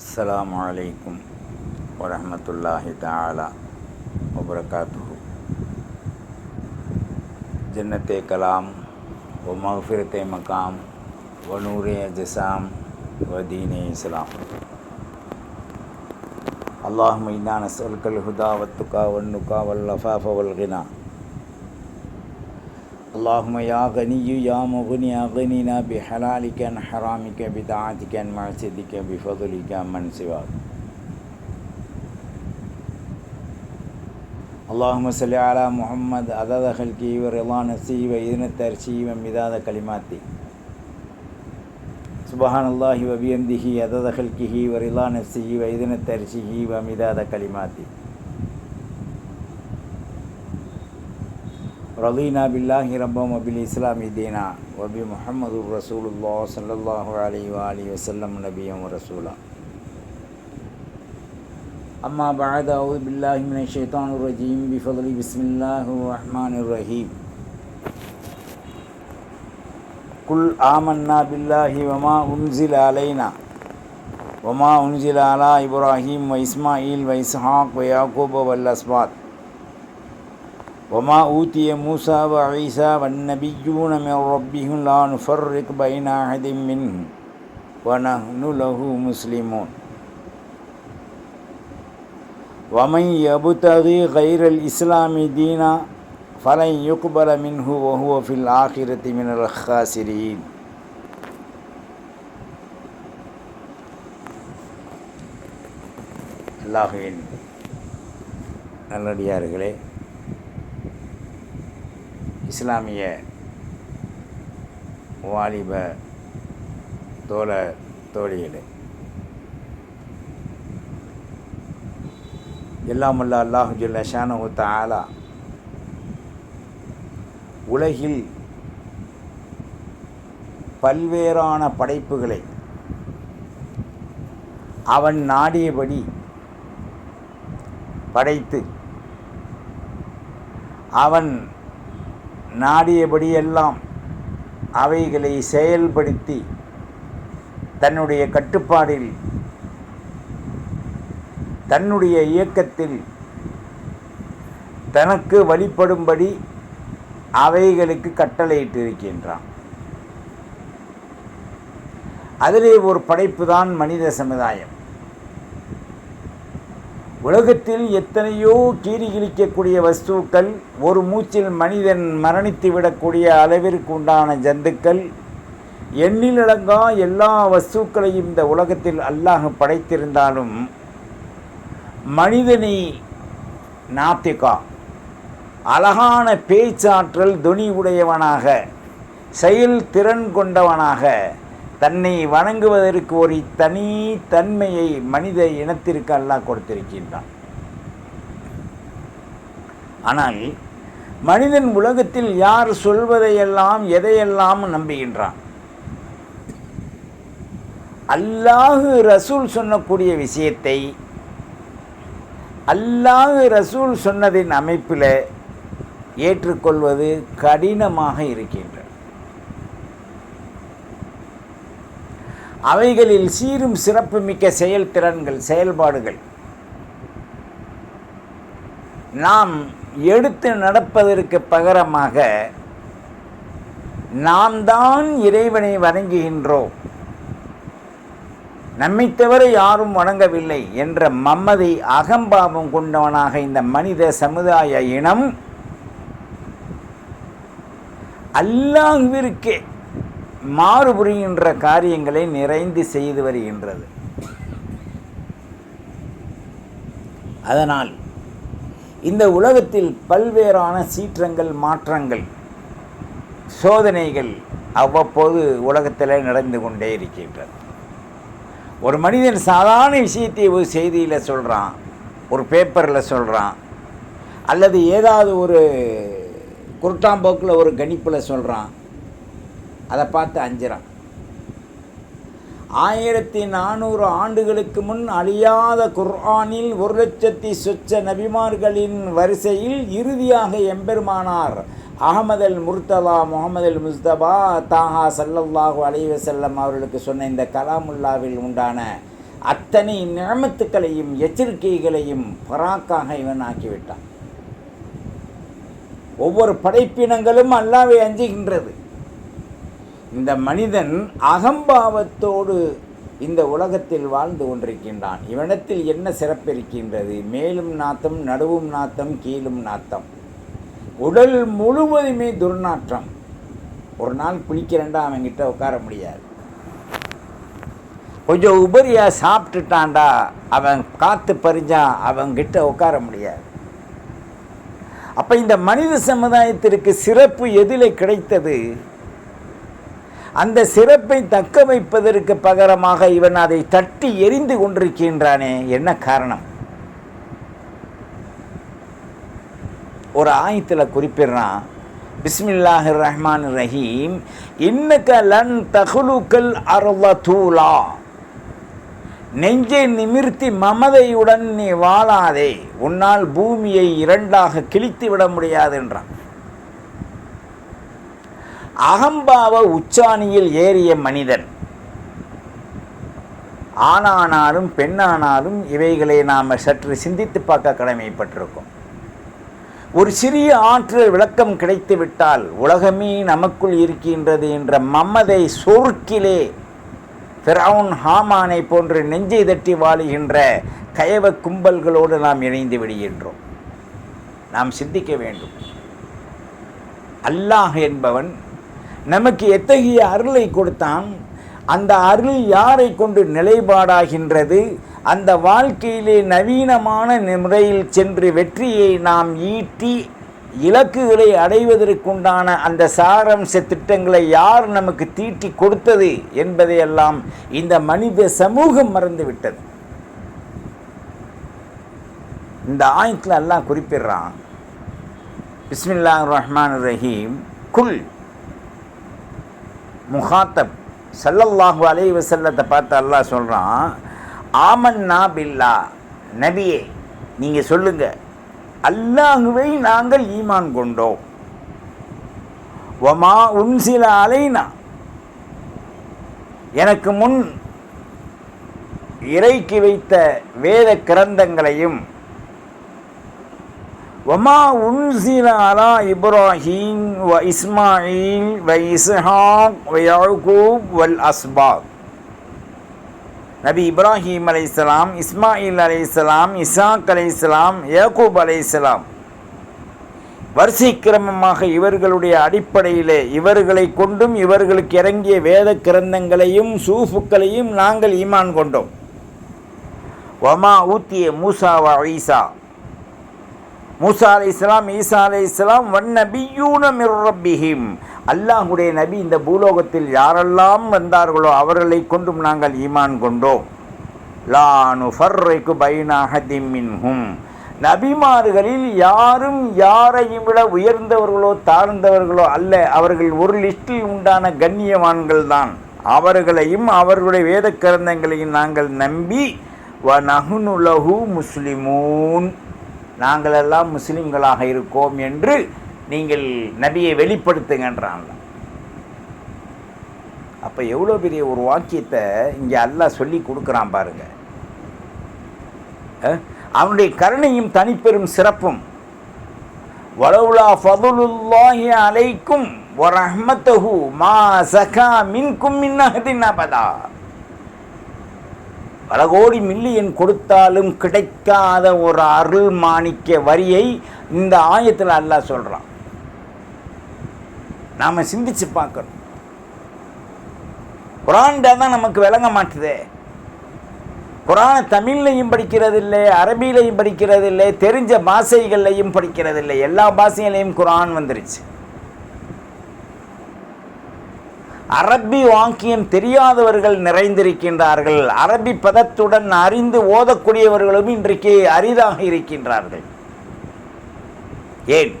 அஸ்லாம் வலைக்கும் வரமத்துல்லாஹி தாலா வபரகாத்து ஜன்னத்தே கலாம் ஒ மஹஃபிரத்தே மகாம் வனூரே ஜசாம் வதீனே இஸ்லாம் அல்லாஹ் மைனான சொற்கள் ஹுதா வத்துக்கா வன்னுக்கா اللهم يا غني يا مغني أغننا بحلالك عن حرامك بطاعتك عن معصيتك بفضلك من سواك. اللهم صل على محمد عدد خلقه ورضا نفسه وإذن الترشي ومداد كلماته. سبحان الله وبيمده عدد خلقه ورضا نفسه وإذن الترشيه ومداد كلماته. رضينا بالله ربا وبالإسلام دينا وبمحمد رسول الله صلى الله عليه وآله وسلم نبيا ورسولا. أما بعد أعوذ بالله من الشيطان الرجيم. بفضل بسم الله الرحمن الرحيم. قل آمنا بالله وما أنزل علينا وما أنزل على إبراهيم وإسماعيل وإسحاق ويعقوب والأسباط. وما أوتي موسى وعيسى والنبيون من ربهم لا نفرق بين أحد منهم ونحن له مسلمون ومن يبتغي غير الإسلام دينا فلن يقبل منه وهو في الآخرة من الخاسرين அல்லாஹுவின் நல்லடியார்களே இஸ்லாமிய வாலிப தோழ தோழிகளே. எல்லாமல்ல அல்லாஹு ஜல்ல ஷானு தாலா உலகில் பல்வேறான படைப்புகளை அவன் நாடியபடி படைத்து அவன் நாடியபடியெல்லாம் அவைகளை செயல்படுத்தி தன்னுடைய கட்டுப்பாடில் தன்னுடைய இயக்கத்தில் தனக்கு வழிபடும்படி அவைகளுக்கு கட்டளையிட்டிருக்கின்றான். அதிலே ஒரு படைப்பு தான் மனித சமுதாயம். உலகத்தில் எத்தனையோ கீறி கிழிக்கக்கூடிய வஸ்துக்கள் ஒரு மூச்சில் மனிதன் மரணித்து விடக்கூடிய அளவிற்கு உண்டான ஜந்துக்கள் எண்ணிலடங்கா எல்லா வஸ்துக்களையும் இந்த உலகத்தில் அல்லாஹ் படைத்திருந்தாலும் மனிதனை நாத்திகா அழகான பேச்சாற்றல் துணி உடையவனாக செயல் திறன் கொண்டவனாக தன்னை வணங்குவதற்கு ஒரு தனி தன்மையை மனித இனத்திற்கு அல்லாஹ் கொடுத்திருக்கின்றான். ஆனால் மனிதன் உலகத்தில் யார் சொல்வதையெல்லாம் எதையெல்லாம் நம்புகின்றான்? அல்லாஹு ரசூல் சொன்னக்கூடிய விஷயத்தை அல்லாஹு ரசூல் சொன்னதின் அமைப்பில் ஏற்றுக்கொள்வது கடினமாக இருக்கின்றது. அவைகளில் சீரும் சிறப்புமிக்க செயல்திறன்கள் செயல்பாடுகள். நாம் எடுத்து நடப்பதற்கு பகரமாக நாம் தான் இறைவனை வணங்குகின்றோம். நம்மை தவிர யாரும் வணங்கவில்லை என்ற மம்மதை அகம்பாவம் கொண்டவனாக இந்த மனித சமுதாய இனம் அல்லாஹ்விற்கே மாறுபுரிகின்ற காரியங்களை நிறைந்து செய்து வருகின்றது. அதனால் இந்த உலகத்தில் பல்வேறான சீற்றங்கள் மாற்றங்கள் சோதனைகள் அவ்வப்போது உலகத்தில் நடந்து கொண்டே இருக்கின்றது. ஒரு மனிதன் சாதாரண விஷயத்தை ஒரு செய்தியில் சொல்கிறான் ஒரு பேப்பரில் சொல்கிறான் அல்லது ஏதாவது ஒரு குருட்டாம்போக்கில் ஒரு கணிப்பில் சொல்கிறான் அதை பார்த்து அஞ்சுறான். ஆயிரத்தி நானூறு ஆண்டுகளுக்கு முன் அழியாத குர்ஆனில் ஒரு லட்சத்தி சொச்ச நபிமார்களின் வரிசையில் இறுதியாக எம்பெருமானார் அகமது அல் முர்தலா முகமது அல் முஸ்தபா தாஹா சல்லல்லாஹு அலைவ செல்லம் அவர்களுக்கு சொன்ன இந்த கலாமுல்லாவில் உண்டான அத்தனை நியமத்துக்களையும் எச்சரிக்கைகளையும் பராக்காக இவன் ஆக்கிவிட்டான். ஒவ்வொரு படைப்பினங்களும் அல்லாவை அஞ்சுகின்றது. இந்த மனிதன் அகம்பாவத்தோடு இந்த உலகத்தில் வாழ்ந்து கொண்டிருக்கின்றான். இவனத்தில் என்ன சிறப்பு இருக்கின்றது மேலும் நாத்தம் நடுவும் நாத்தம் கீழும் நாத்தம். உடல் முழுவதுமே துர்நாற்றம். ஒரு நாள் குளிக்கிறேன்டா அவன்கிட்ட உட்கார முடியாது. கொஞ்சம் உபரியா சாப்பிட்டுட்டான்டா அவன் காத்து பறிஞ்சான் அவன்கிட்ட உட்கார முடியாது. அப்ப இந்த மனித சமுதாயத்திற்கு சிறப்பு எதில் கிடைத்தது அந்த சிறப்பை தக்க வைப்பதற்கு பகரமாக இவன் அதை தட்டி எரிந்து கொண்டிருக்கின்றானே. என்ன காரணம்? ஒரு ஆயத்தில் குறிப்பிடுறான் பிஸ்மில்லாஹிர் ரஹ்மான் ரஹீம் இன்னக்க லன் தகுலுக்கல் அருள தூலா. நெஞ்சை நிமிர்த்தி மமதையுடன் நீ வாழாதே. உன்னால் பூமியை இரண்டாக கிழித்து விட முடியாது என்றான். அகம்பாவ உச்சாணியில் ஏறிய மனிதன். ஆணானாலும் பெண்ணானாலும் இவைகளை நாம் சற்று சிந்தித்து பார்க்க கடமைப்பட்டிருக்கோம். ஒரு சிறிய ஆற்றல் விளக்கம் கிடைத்துவிட்டால் உலகமே நமக்குள் இருக்கின்றது என்ற மம்மதை சொற்கிலே ஃபிரவுன் ஹாமானை போன்று நெஞ்சை தட்டி வாழுகின்ற கயவ கும்பல்களோடு நாம் இணைந்து விடுகின்றோம். நாம் சிந்திக்க வேண்டும். அல்லாஹ் என்பவன் நமக்கு எத்தகைய அருளை கொடுத்தான்? அந்த அருள் யாரை கொண்டு நிலைப்பாடாகின்றது அந்த வாழ்க்கையிலே நவீனமான முறையில் சென்று வெற்றியை நாம் ஈட்டி இலக்குகளை அடைவதற்குண்டான அந்த சாரம்ச திட்டங்களை யார் நமக்கு தீட்டி கொடுத்தது என்பதையெல்லாம் இந்த மனித சமூகம் மறந்துவிட்டது. இந்த ஆயத்தில் எல்லாம் குறிப்பிடுறான். பிஸ்மில்லா ரஹ்மான் ரஹீம். குல். முகாத்தப் சல்லல்லாஹு அலை வசல்லத்தை பார்த்து அல்லாஹ் சொல்கிறான் ஆமன்னா பில்லா நபியே நீங்கள் சொல்லுங்கள் அல்லாஹுவை நாங்கள் ஈமான் கொண்டோம். வமா உன்சில அலைனா எனக்கு முன் இறைக்கி வைத்த வேத கிரந்தங்களையும் வமா உன்சில அலா இப்ராஹீம் வ இஸ்மாயில் வ இஸ்ஹாக் வ யாக்கூப் வல் அஸ்பாக். நபி இப்ராஹீம் இஸ்லாம் இஸ்மாயில் அலைஹிஸ்ஸலாம் இசாக் அலைஹிஸ்ஸலாம் யாக்கூப் அலைஹிஸ்ஸலாம். வரிசை கிரமமாக இவர்களுடைய அடிப்படையிலே இவர்களை கொண்டும் இவர்களுக்கு இறங்கிய வேத கிரந்தங்களையும் சூஃபுக்களையும் நாங்கள் ஈமான் கொண்டோம். வமா ஊத்திய மூசா வ ஈசா. மூசா அலை இஸ்லாம் ஈசா அலை இஸ்லாம் வன் நபியூன அல்லாஹுடைய நபி இந்த பூலோகத்தில் யாரெல்லாம் வந்தார்களோ அவர்களை கொண்டும் நாங்கள் ஈமான் கொண்டோம். லானு ஃபர்ரைக்கு பைனாஹதிமின்ஹும் நபிமார்களில் யாரும் யாரையும் விட உயர்ந்தவர்களோ தாழ்ந்தவர்களோ அல்ல. அவர்கள் ஒரு லிஸ்டில் உண்டான கண்ணியவான்கள் தான். அவர்களையும் அவர்களுடைய வேத கிரந்தங்களையும் நாங்கள் நம்பி வ நகுனுலகு முஸ்லிமூன். நாங்களெல்லாம் முஸ்லீம்களாக இருக்கோம் என்று நீங்கள் நபியை வெளிப்படுத்துங்கன்றான் அப்போ எவ்வளோ பெரிய ஒரு வாக்கியத்தை இங்கே அல்லாஹ் சொல்லி கொடுக்குறான் பாருங்க. அவனுடைய கருணையும் தனிப்பெரும் சிறப்பும். வலவுலா ஃபதுலுல்லாஹி அலைக்கும் வரஹ்மத்தஹு மா சகா மின்கும் மின்னஹதின் அபதா. பல கோடி மில்லியன் கொடுத்தாலும் கிடைக்காத ஒரு அருள் மாணிக்க வரியை இந்த ஆயத்தில் அல்லாஹ் சொல்கிறான் நாம் சிந்திச்சு பார்க்கணும். குரான்டா தான் நமக்கு விளங்க மாட்டுதே. குரானை தமிழ்லையும் படிக்கிறதில்லை அரபிலையும் படிக்கிறதில்லை தெரிஞ்ச பாஷைகள்லையும் படிக்கிறதில்லை எல்லா பாஷைகளையும் குரான் வந்துருச்சு. அரபி வாக்கியம் தெரியாதவர்கள் நிறைந்திருக்கின்றார்கள். அரபி பதத்துடன் அறிந்து ஓதக்கூடியவர்களும் இன்றைக்கு அரிதாக இருக்கின்றார்கள். ஏன்?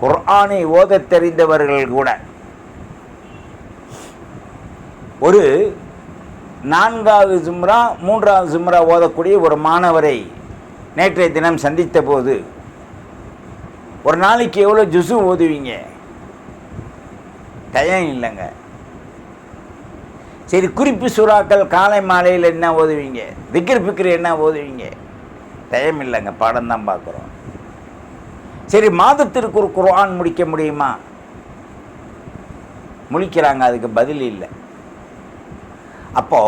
குர்ஆனை ஓதத் தெரிந்தவர்கள் கூட. ஒரு நான்காவது ஜும்ரா மூன்றாவது ஜும்ரா ஓதக்கூடிய ஒரு மாணவரை நேற்றைய தினம் சந்தித்த போது ஒரு நாளைக்கு எவ்வளோ ஜுசு ஓதுவீங்க? டயம் இல்லைங்க. சரி குறிப்பு சுறாக்கள் காலை மாலையில் என்ன ஓதுவீங்க? திக்ர் பிக்ரு என்ன ஓதுவீங்க? டைம் இல்லைங்க பாடம் தான் பார்க்குறோம். சரி மாதத்திற்கு ஒரு குரான் முடிக்க முடியுமா? முடிக்கிறாங்க அதுக்கு பதில் இல்லை. அப்போ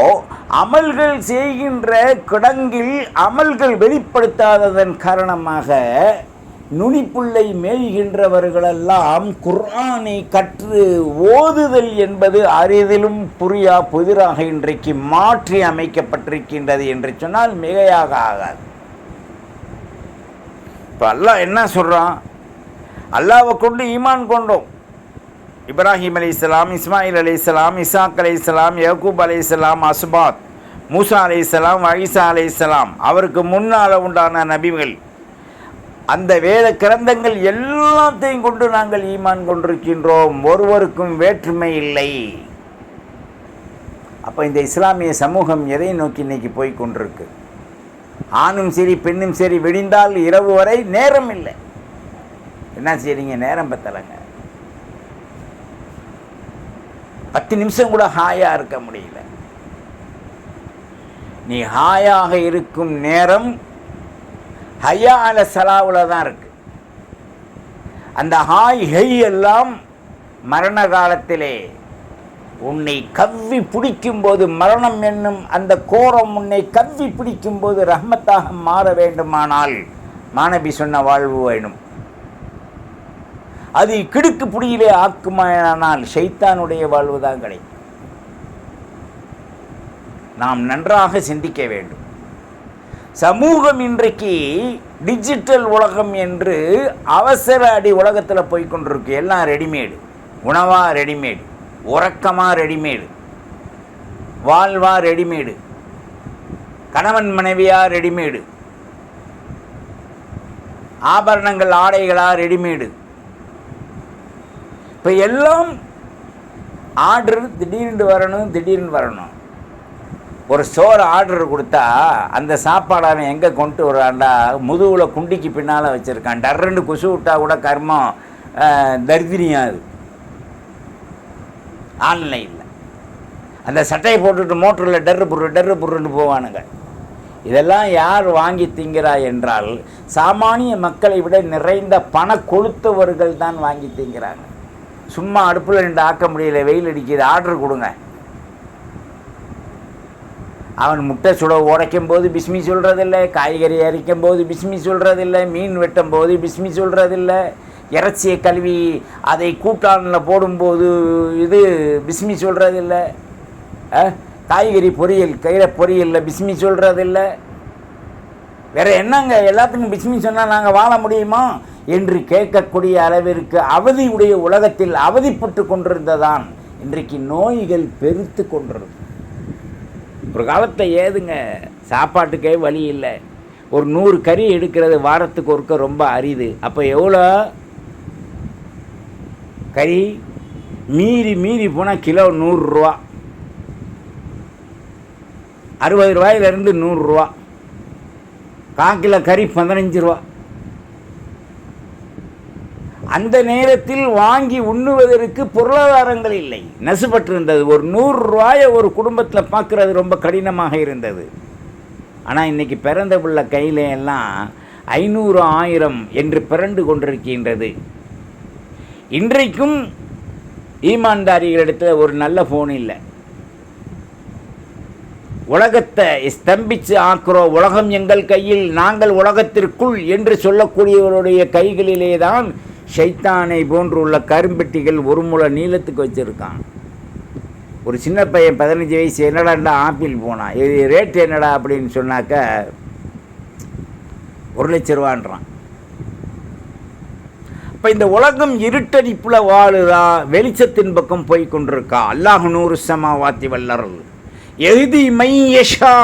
அமல்கள் செய்கின்ற கிடங்கில் அமல்கள் வெளிப்படுத்தாததன் காரணமாக நுனிப்புள்ளை மேய்கின்றவர்களெல்லாம் குர்ஆனை கற்று ஓதுதல் என்பது அரிதிலும் புரியா புதிராக இன்றைக்கு மாற்றி அமைக்கப்பட்டிருக்கின்றது என்று சொன்னால் மிகையாக ஆகாது. இப்போ அல்லாஹ் என்ன சொல்கிறான் அல்லாவை கொண்டு ஈமான் கொண்டோம். இப்ராஹிம் அலி இஸ்லாம் இஸ்மாயில் அலி இஸ்லாம் இசாக் அலி இஸ்லாம் யகூப் அலி இஸ்லாம் அஸ்பாத் மூசா அலி இஸ்லாம் ஐசா அலி இஸ்லாம் அவருக்கு முன்னால் உண்டான நபிகள் அந்த வேத கிரந்தங்கள் எல்லாத்தையும் கொண்டு நாங்கள் ஈமான் கொண்டிருக்கின்றோம். ஒருவருக்கும் வேற்றுமை இல்லை. அப்போ இந்த இஸ்லாமிய சமூகம் எதை நோக்கி இன்னைக்கு போய் கொண்டிருக்கு ஆணும் சரி பெண்ணும் சரி விடிந்தால் இரவு வரை நேரம் இல்லை. என்ன செய்றீங்க? நேரம் பத்தலைங்க. பத்து நிமிஷம் கூட ஹாயாக இருக்க முடியல. நீ ஹாயாக இருக்கும் நேரம் ஹையா அல சலாவில் தான் இருக்குது அந்த ஹாய் ஹை எல்லாம் மரண காலத்திலே உன்னை கவ்வி பிடிக்கும்போது மரணம் என்னும் அந்த கோரம் உன்னை கவ்வி பிடிக்கும்போது ரஹ்மத்தாக மாற வேண்டுமானால் மாணவி சொன்ன வாழ்வு வேணும். அது கிடுக்கு புடியிலே ஆக்குமானால் ஷைத்தானுடைய வாழ்வு தான் கிடைக்கும். நாம் நன்றாக சிந்திக்க வேண்டும். சமூகம் இன்றைக்கு டிஜிட்டல் உலகம் என்று அவசர அடி உலகத்தில் போய்க்கொண்டிருக்கு எல்லாம் ரெடிமேடு உணவாக ரெடிமேடு உறக்கமாக ரெடிமேடு வாழ்வா ரெடிமேடு கணவன் மனைவியாக ரெடிமேடு ஆபரணங்கள் ஆடைகளாக ரெடிமேடு இப்போ எல்லாம் ஆர்டர் திடீர்னு வரணும் திடீர்னு வரணும். ஒரு சோறு ஆர்டர் கொடுத்தா அந்த சாப்பாடு அவன் எங்கே கொண்டு வரான்டா முதுகில் குண்டிக்கு பின்னால் வச்சுருக்கான். டர்ரெண்டு குசு விட்டா கூட கர்மம் அஹ், தரித்திரியம் அது. ஆன்லைனில் அந்த சட்டையை போட்டுட்டு மோட்டரில் டர்ரு புர்ரு டர்ரு புர்ருன்னு போவானுங்க. இதெல்லாம் யார் வாங்கி திங்கிறா என்றால் சாமானிய மக்களை விட நிறைந்த பண கொளுத்தவர்கள் தான் வாங்கி திங்கிறாங்க. சும்மா அடுப்பில் ரெண்டு ஆக்க முடியல வெயில் அடிக்குது ஆர்டர் கொடுங்க. அவன் முட்டை சுட உடைக்கும் போது பிஸ்மி சொல்கிறதில்ல காய்கறி அரிக்கும் போது பிஸ்மி சொல்கிறதில்ல மீன் வெட்டும் போது பிஸ்மி சொல்கிறதில்ல இறைச்சியை கழுவி அதை கூட்டானில் போடும்போது இது பிஸ்மி சொல்கிறதில்ல காய்கறி பொரியல் கயிறை பொரியலில் பிஸ்மி சொல்கிறதில்ல வேற என்னங்க? எல்லாத்துக்கும் பிஸ்மி சொன்னால் நாங்கள் வாழ முடியுமா? என்று கேட்கக்கூடிய அளவிற்கு அவதியுடைய உலகத்தில் அவதிப்பட்டு கொண்டிருந்ததான் இன்றைக்கு நோய்கள் பெருத்து கொண்டிருந்தது காலத்தை ஏதுங்க? சாப்பாட்டுக்கே வழி இல்லை. ஒரு நூறு கறி எடுக்கிறது வாரத்துக்கு ஒருக்க ரொம்ப அரிது. அப்போ எவ்வளோ? கறி மீறி மீறி போனால் கிலோ நூறுரூவா. அறுபது ரூபாயிலிருந்து நூறுரூவா. கால் கிலோ கறி பதினஞ்சு ரூபா. அந்த நேரத்தில் வாங்கி உண்ணுவதற்கு பொருளாதாரங்கள் இல்லை. நசுப்பட்டிருந்தது ஒரு நூறு ரூபாயை ஒரு குடும்பத்தில் பார்க்குறது ரொம்ப கடினமாக இருந்தது. ஆனால் இன்னைக்கு பிறந்த பிள்ளை கையில எல்லாம் ஐநூறு ஆயிரம் என்று பிறண்டு கொண்டிருக்கின்றது. இன்றைக்கும் ஈமான்தாரிகளிடத்தில் ஒரு நல்ல ஃபோன் இல்லை. உலகத்தை ஸ்தம்பிச்சு ஆக்குறோம் உலகம் எங்கள் கையில் நாங்கள் உலகத்திற்குள் என்று சொல்லக்கூடியவருடைய கைகளிலே தான் ஷைத்தானை போன்றுள்ள கரும்பெட்டிகள் ஒரு முளை நீளத்துக்கு வச்சுருக்கான். ஒரு சின்ன பையன் பதினஞ்சு வயசு என்னடாண்டா ஆப்பிள் போனான். இது ரேட் என்னடா அப்படின்னு சொன்னாக்க ஒரு லட்ச ரூபான்றான். இப்போ இந்த உலகம் இருட்டடிப்புல வாழுதா வெளிச்சத்தின் பக்கம் போய் கொண்டிருக்கா. அல்லாஹ் நூறு சமாவாத்தி வல்லரல். எழுதி மையஷா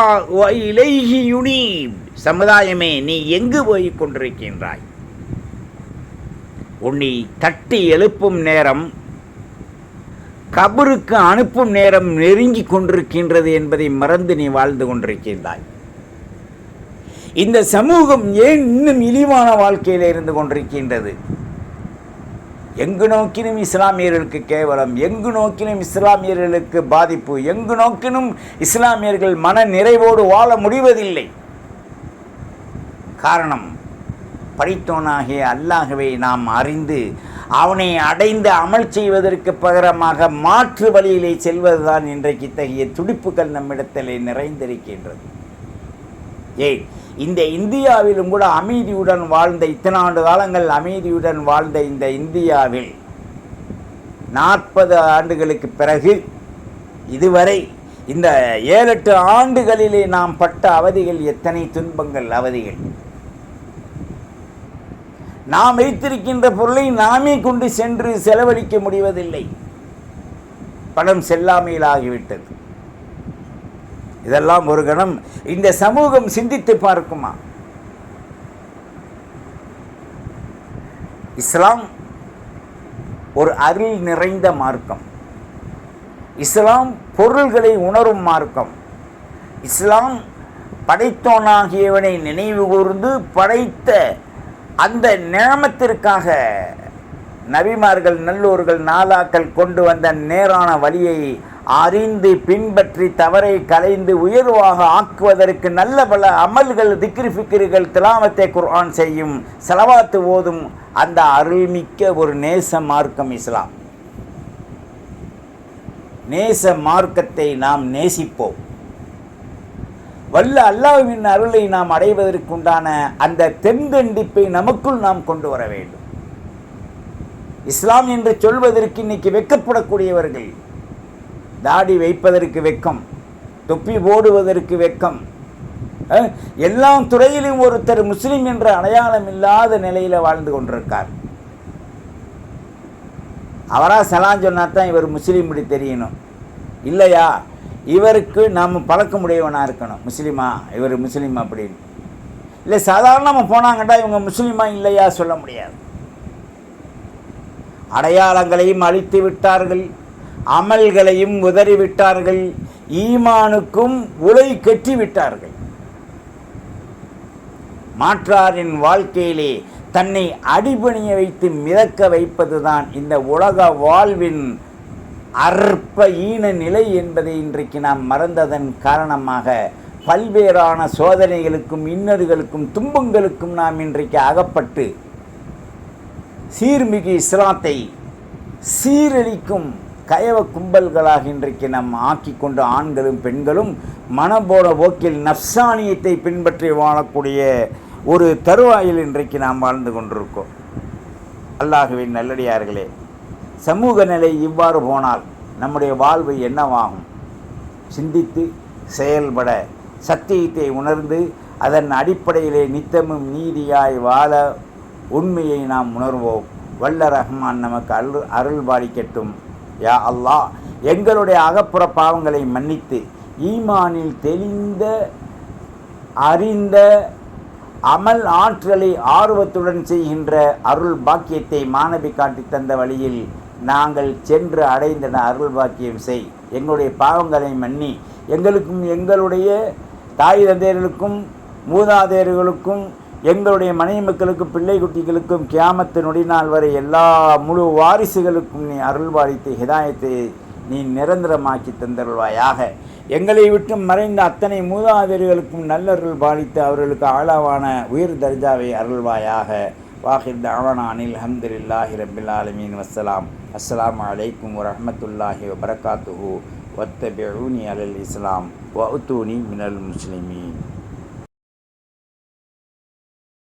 இலைஹி யுனீப். சமுதாயமே நீ எங்கு போய் கொண்டிருக்கின்றாய்? உன்னை தட்டி எழுப்பும் நேரம் கபருக்கு அனுப்பும் நேரம் நெருங்கி கொண்டிருக்கின்றது என்பதை மறந்து நீ வாழ்ந்து கொண்டிருக்கின்றாய். இந்த சமூகம் ஏன் இன்னும் இழிவான வாழ்க்கையில் இருந்து கொண்டிருக்கின்றது? எங்கு நோக்கினும் இஸ்லாமியர்களுக்கு கேவலம் எங்கு நோக்கினும் இஸ்லாமியர்களுக்கு பாதிப்பு எங்கு நோக்கினும் இஸ்லாமியர்கள் மன நிறைவோடு வாழ முடிவதில்லை. காரணம் படித்தோனாகிய அல்லாகவே நாம் அறிந்து அவனை அடைந்து அமல் செய்வதற்கு பகரமாக மாற்று வழியிலே செல்வதுதான் இன்றைக்கு இத்தகைய துடிப்புகள் நம்மிடத்திலே நிறைந்திருக்கின்றது. ஏன் இந்த இந்தியாவிலும் கூட அமைதியுடன் வாழ்ந்த இத்தனை ஆண்டு காலங்கள் அமைதியுடன் வாழ்ந்த இந்த இந்தியாவில் நாற்பது ஆண்டுகளுக்கு பிறகு இதுவரை இந்த ஏழெட்டு ஆண்டுகளிலே நாம் பட்ட அவதிகள் எத்தனை துன்பங்கள் அவதிகள். நாம் வைத்திருக்கின்ற பொருளை நாமே கொண்டு சென்று செலவழிக்க முடிவதில்லை. பணம் செல்லாமையில் ஆகிவிட்டது இதெல்லாம் ஒரு கணம் இந்த சமூகம் சிந்தித்து பார்க்குமா? இஸ்லாம் ஒரு அருள் நிறைந்த மார்க்கம். இஸ்லாம் பொருள்களை உணரும் மார்க்கம். இஸ்லாம் படைத்தோனாகியவனை நினைவு கூர்ந்து படைத்த அந்த நேமத்திற்காக நபிமார்கள் நல்லோர்கள் நாலாக்கள் கொண்டு வந்த நேரான வழியை அறிந்து பின்பற்றி தவறை கலைந்து உயர்வாக ஆக்குவதற்கு நல்ல பல அமல்கள் திக்ரி ஃபிக்ரிகள் திலாமத்தை குர்ஆன் செய்யும் செலவாத்து ஓதும் அந்த அருள்மிக்க ஒரு நேச மார்க்கம் இஸ்லாம். நேச மார்க்கத்தை நாம் நேசிப்போம். வல்ல அல்லாஹ்வின் அருளை நாம் அடைவதற்குண்டான அந்த தென்தண்டிப்பை நமக்குள் நாம் கொண்டு வர வேண்டும். இஸ்லாம் என்று சொல்வதற்கு இன்னைக்கு வெக்கப்படக்கூடியவர்கள் தாடி வைப்பதற்கு வெக்கம் தொப்பி போடுவதற்கு வெக்கம் எல்லா துறையிலும் ஒருத்தர் முஸ்லீம் என்ற அடையாளம் இல்லாத நிலையில் வாழ்ந்து கொண்டிருக்கார். அவராக சலான் சொன்னா தான் இவர் முஸ்லீம் இப்படி தெரியணும். இல்லையா? இவருக்கு நாம் பழக்கமுடையவனாக இருக்கணும். முஸ்லீமா? இவர் முஸ்லீம் அப்படின்னு. இல்லை சாதாரண நம்ம போனாங்கட்டா இவங்க முஸ்லீமா இல்லையா சொல்ல முடியாது. அடையாளங்களையும் அழித்து விட்டார்கள். அமல்களையும் உதறிவிட்டார்கள் ஈமானுக்கும் உலை கட்டி விட்டார்கள். மாற்றாரின் வாழ்க்கையிலே தன்னை அடிபணிய வைத்து மிதக்க வைப்பதுதான் இந்த உலக வாழ்வின் அற்ப ஈன நிலை என்பதை இன்றைக்கு நாம் மறந்ததன் காரணமாக பல்வேறான சோதனைகளுக்கும் இன்னல்களுக்கும் துன்பங்களுக்கும் நாம் இன்றைக்கு அகப்பட்டு சீர்மிகு இஸ்லாத்தை சீரழிக்கும் கயவ கும்பல்களாக இன்றைக்கு நாம் ஆக்கி கொண்ட ஆண்களும் பெண்களும் மனபோட போக்கில் நப்சானியத்தை பின்பற்றி வாழக்கூடிய ஒரு தருவாயில் இன்றைக்கு நாம் வாழ்ந்து கொண்டிருக்கோம். அல்லாஹுவின் நல்லடியார்களே சமூக நிலை இவ்வாறு போனால் நம்முடைய வாழ்வு என்னவாகும்? சிந்தித்து செயல்பட சத்தியத்தை உணர்ந்து அதன் அடிப்படையிலே நித்தமும் நீதியாய் வாழ உண்மையை நாம் உணர்வோம். வல்ல ரஹ்மான் நமக்கு அருள் அருள் பாலிக்கட்டும் யா அல்லாஹ் எங்களுடைய அகப்புற பாவங்களை மன்னித்து ஈமானில் தெளிந்த அறிந்த அமல் ஆற்றலை ஆர்வத்துடன் செய்கின்ற அருள் பாக்கியத்தை மாணவி காட்டி தந்த வழியில் நாங்கள் சென்று அடைந்தன அருள் பாக்கியம் செய். எங்களுடைய பாவங்களை மன்னி. எங்களுக்கும் எங்களுடைய தாய் தந்தையர்களுக்கும் மூதாதையர்களுக்கும் எங்களுடைய மனைவி மக்களுக்கும் பிள்ளை குட்டிகளுக்கும் கியாமத்து நொடிநாள் வரை எல்லா முழு வாரிசுகளுக்கும் நீ அருள்வாளித்து ஹிதாயத்தை நீ நிரந்தரமாக்கி தந்தருள்வாயாக. எங்களை விட்டு மறைந்த அத்தனை மூதாதையர்களுக்கும் நல்லருள் பாலித்து அவர்களுக்கு ஆளாவான உயிர் தர்ஜாவை அருள்வாயாக. வாஹிர் தாவானா அனில் அஹமதுல்லாஹி ரபில் ஆலமீன் வஸ்ஸலாம் அஸ்ஸலாமு அலைக்கும் வரஹ்மத்துல்லாஹி வபரகாத்துஹு வத்தபிஊனி அலல் இஸ்லாம் வஅத்தூனி மினல் முஸ்லிமீன்